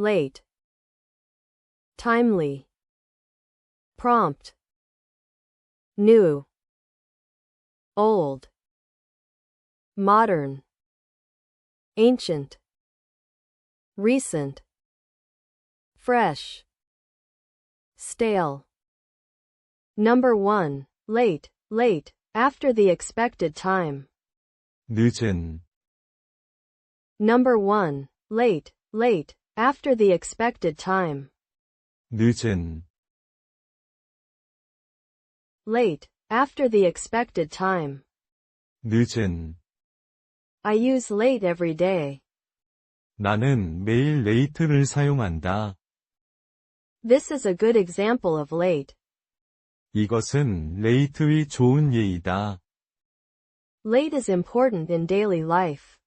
late, timely, prompt, new, old, modern, ancient, recent, fresh, stale. Number 1. Late, late, after the expected time. 늦은, Number 1. Late, late, after the expected time. 늦은, Late, after the expected time. 늦은. I use late every day. 나는 매일 레이트를 사용한다. This is a good example of late. 이것은 레이트의 좋은 예이다. Late is important in daily life.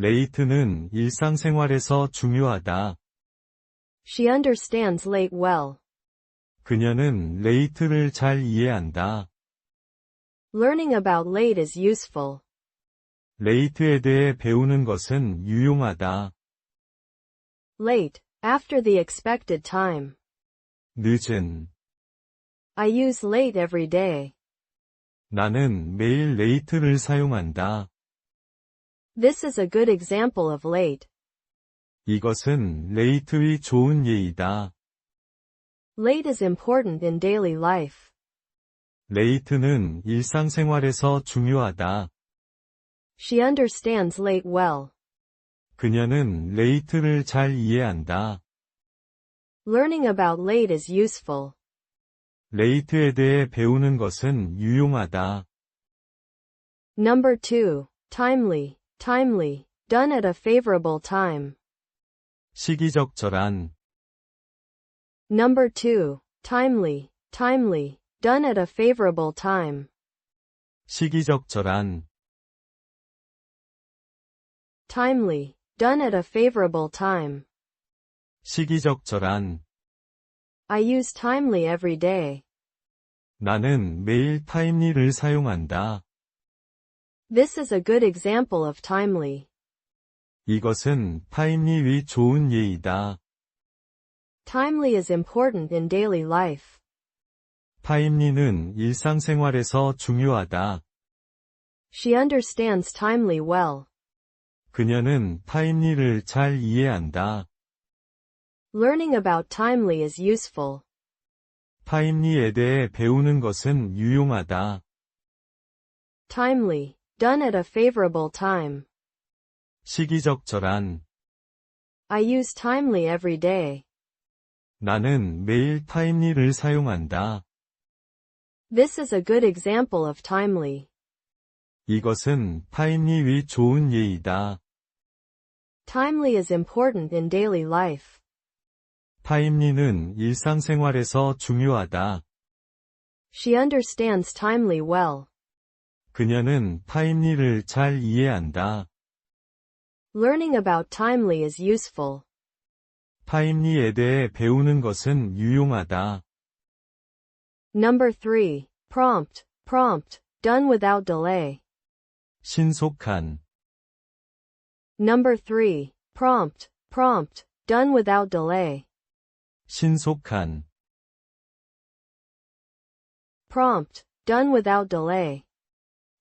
레이트는 일상생활에서 중요하다. She understands late well. 그녀는 레이트를 잘 이해한다. Learning about late is useful. 레이트에 대해 배우는 것은 유용하다. Late, after the expected time. 늦은. I use late every day. 나는 매일 레이트를 사용한다. This is a good example of late. 이것은 레이트의 좋은 예이다. Late is important in daily life. 레이트는 일상생활에서 중요하다. She understands late well. 그녀는 레이트를 잘 이해한다. Learning about late is useful. 레이트에 대해 배우는 것은 유용하다. Number 2. Timely, timely, done at a favorable time. 시기적절한, Number 2. Timely, timely, done at a favorable time. 시기적절한, Timely, done at a favorable time. 시기적절한. I use timely every day. 나는 매일 타임리를 사용한다. This is a good example of timely. 이것은 타임리의 좋은 예이다. Timely is important in daily life. 타임리는 일상생활에서 중요하다. She understands timely well. 그녀는 타임리를 잘 이해한다. Learning about timely is useful. 타임리에 대해 배우는 것은 유용하다. Timely, done at a favorable time. 시기적절한. I use timely every day. 나는 매일 타임리를 사용한다. This is a good example of timely. 이것은 타임리의 좋은 예이다. Timely is important in daily life. 타임리는 일상생활에서 중요하다. She understands timely well. 그녀는 타임리를 잘 이해한다. Learning about timely is useful. 타임리에 대해 배우는 것은 유용하다. Number 3. Prompt, prompt, done without delay. 신속한, Number 3. Prompt, prompt, done without delay. 신속한, Prompt, done without delay.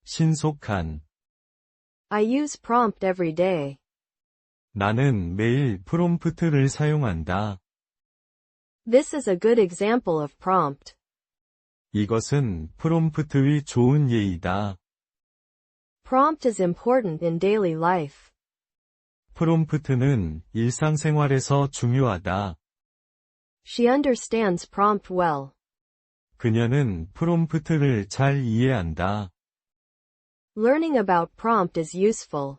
신속한. I use prompt every day. 나는 매일 프롬프트를 사용한다. This is a good example of prompt. 이것은 프롬프트의 좋은 예이다. Prompt is important in daily life. 프롬프트는 일상생활에서 중요하다. She understands prompt well. 그녀는 프롬프트를 잘 이해한다. Learning about prompt is useful.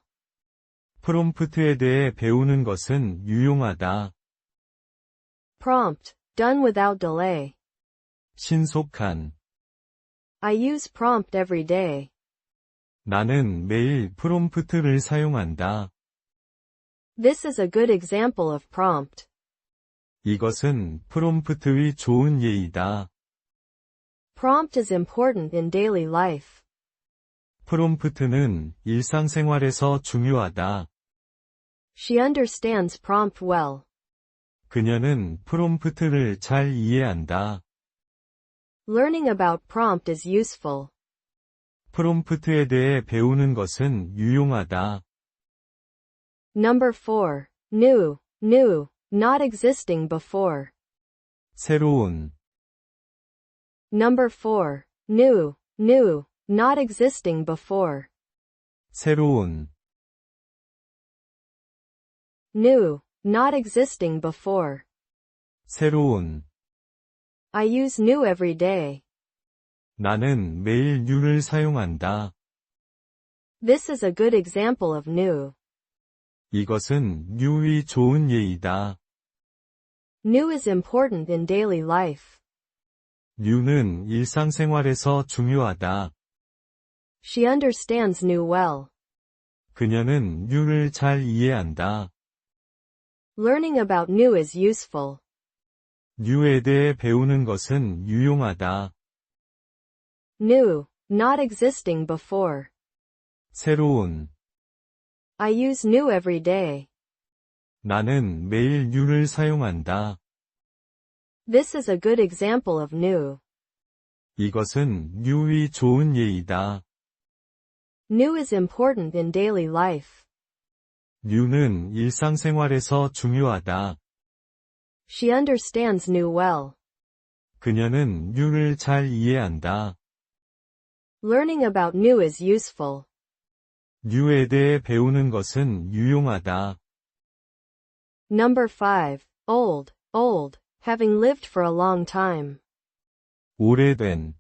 프롬프트에 대해 배우는 것은 유용하다. Prompt, done without delay. 신속한. I use prompt every day. 나는 매일 프롬프트를 사용한다. This is a good example of prompt. 이것은 프롬프트의 좋은 예이다. Prompt is important in daily life. 프롬프트는 일상생활에서 중요하다. She understands prompt well. 그녀는 프롬프트를 잘 이해한다. Learning about prompt is useful. 프롬프트에 대해 배우는 것은 유용하다. Number 4. New, new, not existing before. 새로운, Number 4. New, new, not existing before. 새로운, New, not existing before. 새로운. I use new every day. 나는 매일 new를 사용한다. This is a good example of new. 이것은 new의 좋은 예이다. New is important in daily life. new는 일상생활에서 중요하다. She understands new well. 그녀는 new를 잘 이해한다. Learning about new is useful. new에 대해 배우는 것은 유용하다. New, not existing before. 새로운. I use new every day. 나는 매일 new를 사용한다. This is a good example of new. 이것은 new의 좋은 예이다. New is important in daily life. new는 일상생활에서 중요하다. She understands new well. 그녀는 new를 잘 이해한다. Learning about new is useful. new에 대해 배우는 것은 유용하다. Number 5. Old, old, having lived for a long time. 오래된,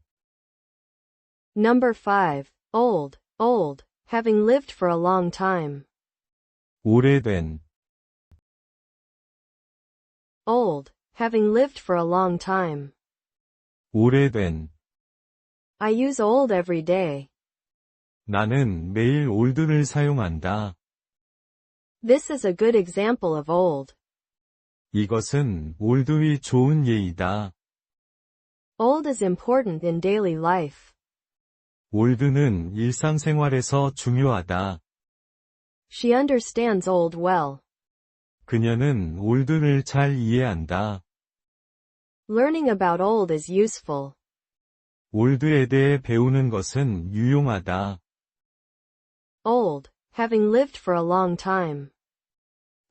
Number 5. Old, old, having lived for a long time. 오래된, Old, having lived for a long time. 오래된. I use old every day. 나는 매일 올드를 사용한다. This is a good example of old. 이것은 올드의 좋은 예이다. Old is important in daily life. 올드는 일상생활에서 중요하다. She understands old well. 그녀는 올드를 잘 이해한다. Learning about old is useful. 올드에 대해 배우는 것은 유용하다. Old, having lived for a long time.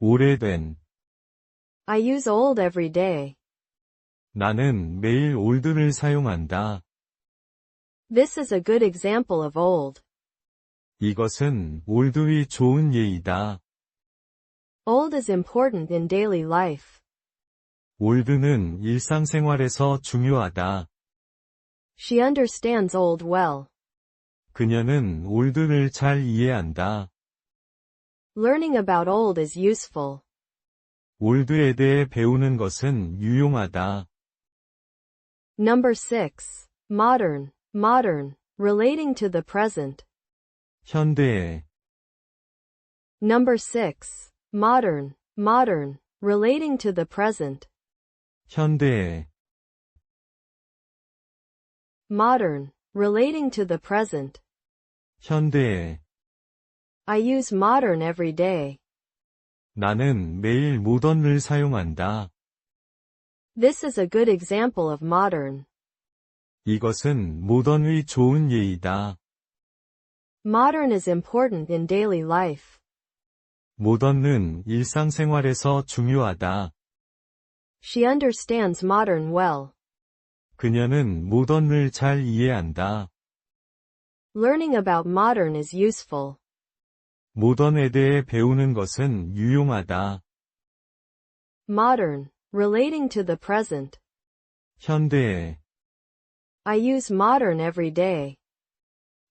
오래된, I use old every day. 나는 매일 올드를 사용한다. This is a good example of old. 이것은 올드의 좋은 예이다. Old is important in daily life. 올드는 일상생활에서 중요하다. She understands old well. 그녀는 올드를 잘 이해한다. Learning about old is useful. 올드에 대해 배우는 것은 유용하다. Number 6. Modern, modern, relating to the present. 현대에, Number 6. Modern, modern, relating to the present. 현대에, Modern, relating to the present. 현대에. I use modern every day. 나는 매일 모던을 사용한다. This is a good example of modern. 이것은 모던의 좋은 예이다. Modern is important in daily life. 모던은 일상생활에서 중요하다. She understands modern well. 그녀는 모던을 잘 이해한다. Learning about modern is useful. 모던에 대해 배우는 것은 유용하다. Modern, relating to the present. 현대에, I use modern every day.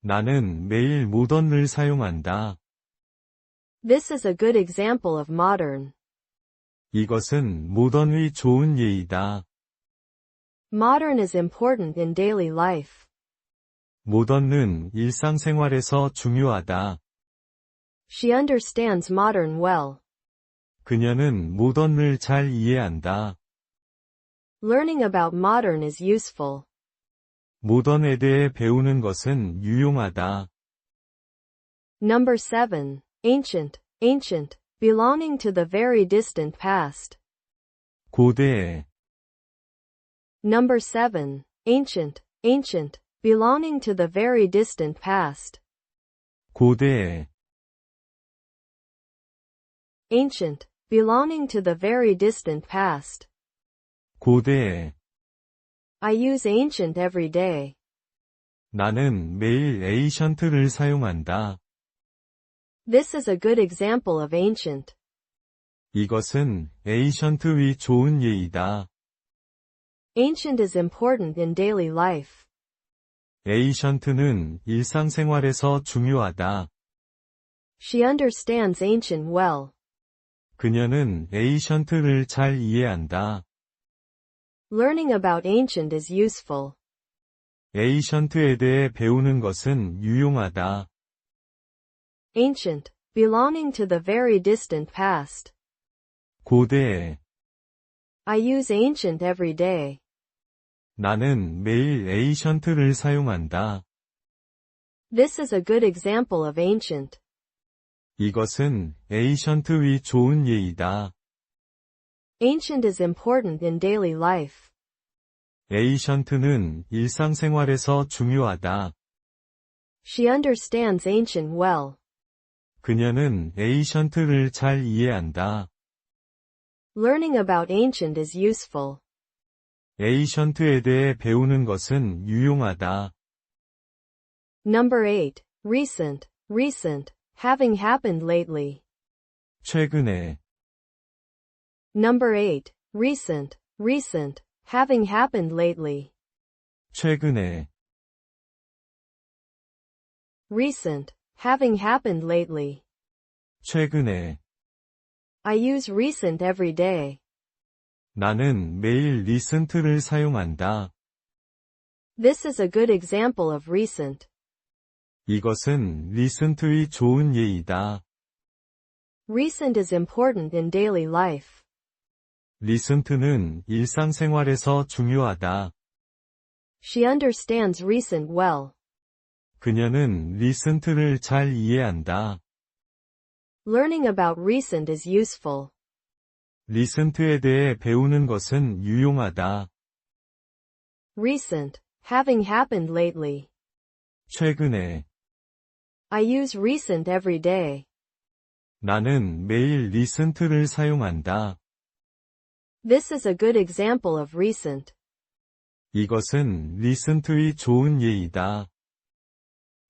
나는 매일 모던을 사용한다. This is a good example of modern. 이것은 모던의 좋은 예이다. Modern is important in daily life. 모던은 일상생활에서 중요하다. She understands modern well. 그녀는 모던을 잘 이해한다. Learning about modern is useful. 모던에 대해 배우는 것은 유용하다. Number 7. Ancient, ancient, belonging to the very distant past. 고대의, Number 7. Ancient, ancient, belonging to the very distant past. 고대의, Ancient, belonging to the very distant past. 고대의. I use ancient every day. 나는 매일 에이션트를 사용한다. This is a good example of ancient. 이것은 에이션트의 좋은 예이다. Ancient is important in daily life. 에이션트는 일상생활에서 중요하다. She understands ancient well. 그녀는 에이션트를 잘 이해한다. Learning about ancient is useful. 에이션트에 대해 배우는 것은 유용하다. Ancient, belonging to the very distant past. 고대의, I use ancient every day. 나는 매일 에이션트를 사용한다. This is a good example of ancient. 이것은 에이션트의 좋은 예이다. Ancient is important in daily life. 에이션트는 일상생활에서 중요하다. She understands ancient well. 그녀는 에이션트를 잘 이해한다. Learning about ancient is useful. 에이션트에 대해 배우는 것은 유용하다. Number 8. Recent, recent, having happened lately. 최근에, Number 8. Recent, recent, having happened lately. 최근에, Recent, having happened lately. 최근에. I use recent every day. 나는 매일 리슨트를 사용한다. This is a good example of recent. 이것은 리슨트의 좋은 예이다. Recent is important in daily life. 리슨트는 일상생활에서 중요하다. She understands recent well. 그녀는 리슨트를 잘 이해한다. Learning about recent is useful. 리슨트에 대해 배우는 것은 유용하다. Recent, having happened lately. 최근에, I use recent every day. 나는 매일 리슨트를 사용한다. This is a good example of recent. 이것은 리슨트의 좋은 예이다.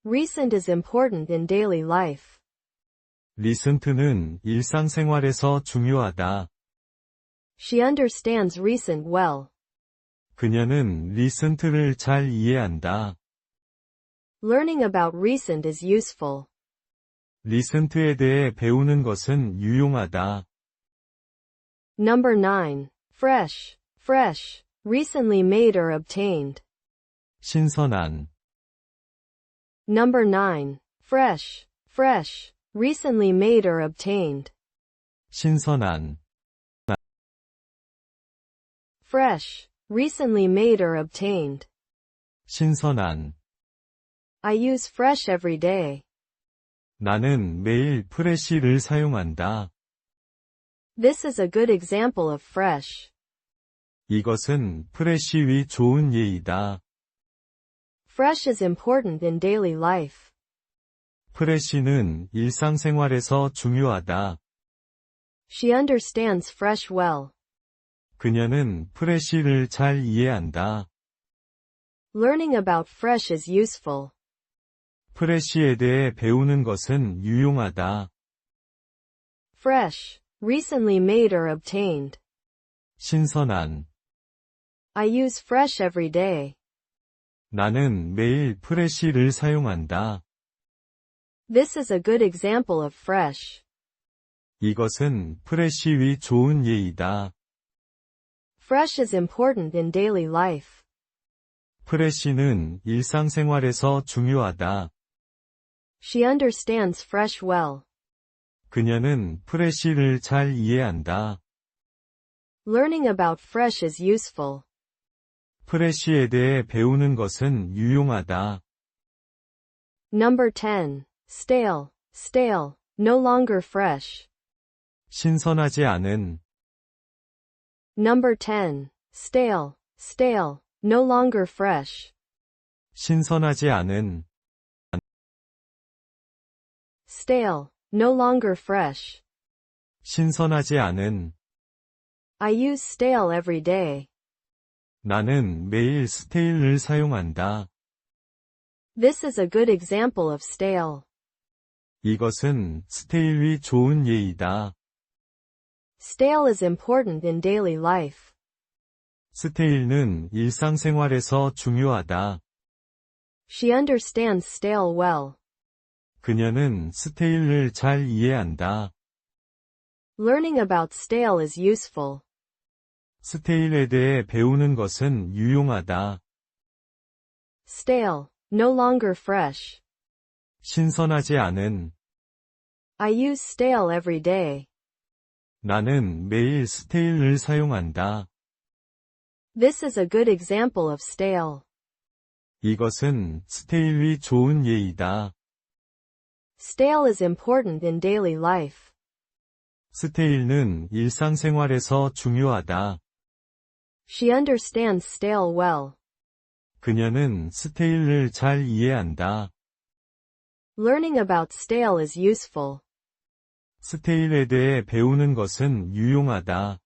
Recent is important in daily life. 리슨트는 일상생활에서 중요하다. She understands recent well. 그녀는 리슨트를 잘 이해한다. Learning about recent is useful. 리슨트에 대해 배우는 것은 유용하다. Number 9. Fresh, fresh, recently made or obtained. 신선한, Number 9. Fresh, fresh, recently made or obtained. 신선한, Fresh, recently made or obtained. 신선한. I use fresh every day. 나는 매일 프레쉬를 사용한다. This is a good example of fresh. 이것은 프레쉬의 좋은 예이다. Fresh is important in daily life. 프레쉬는 일상생활에서 중요하다. She understands fresh well. 그녀는 프레쉬를 잘 이해한다. Learning about fresh is useful. 프레쉬에 대해 배우는 것은 유용하다. Fresh, recently made or obtained. 신선한. I use fresh every day. 나는 매일 프레쉬를 사용한다. This is a good example of fresh. 이것은 프레쉬의 좋은 예이다. Fresh is important in daily life. 프레쉬는 일상생활에서 중요하다. She understands fresh well. 그녀는 프레쉬를 잘 이해한다. Learning about fresh is useful. 프레쉬에 대해 배우는 것은 유용하다. Number 10. Stale, stale, no longer fresh. 신선하지 않은, Number 10. Stale, stale, no longer fresh. 신선하지 않은, Stale, no longer fresh. 신선하지 않은, I use stale every day. 나는 매일 스테일을 사용한다. This is a good example of stale. 이것은 스테일이 좋은 예이다. Stale is important in daily life. 스테일은 일상생활에서 중요하다. She understands stale well. 그녀는 스테일을 잘 이해한다. Learning about stale is useful. 스테일에 대해 배우는 것은 유용하다. Stale, no longer fresh. 신선하지 않은, I use stale every day. 나는 매일 스테일을 사용한다. This is a good example of stale. 이것은 스테일이 좋은 예이다. Stale is important in daily life. 스테일은 일상생활에서 중요하다. She understands stale well. 그녀는 스테일을 잘 이해한다. Learning about stale is useful. 스테일에 대해 배우는 것은 유용하다.